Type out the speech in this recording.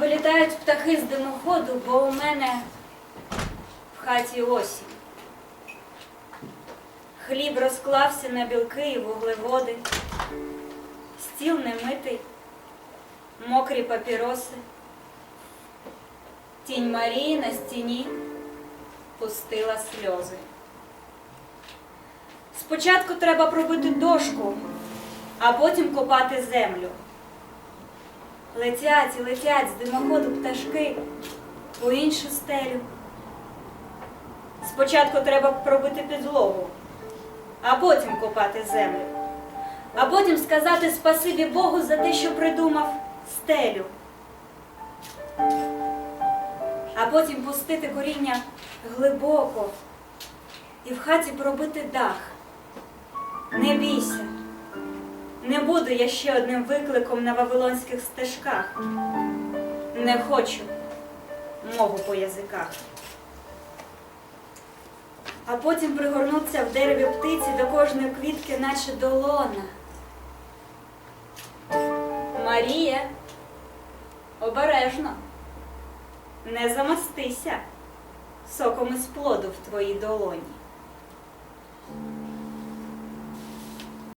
Вилітають птахи з димоходу, бо у мене в хаті осінь. Хліб розклався на білки і вуглеводи, стіл немитий, мокрі папіроси. Тінь Марії на стіні пустила сльози. Спочатку треба пробити дошку, а потім копати землю. Летять і летять з димоходу пташки у іншу стелю. Спочатку треба пробити підлогу, а потім копати землю, а потім сказати спасибі Богу за те, що придумав стелю. А потім пустити коріння глибоко і в хаті пробити дах. Не бійся. Не буду я ще одним викликом на вавилонських стежках. Не хочу мову по язиках. А потім пригорнуться в дереві птиці до кожної квітки, наче долона. Марія, обережно, не замастися соком із плоду в твоїй долоні.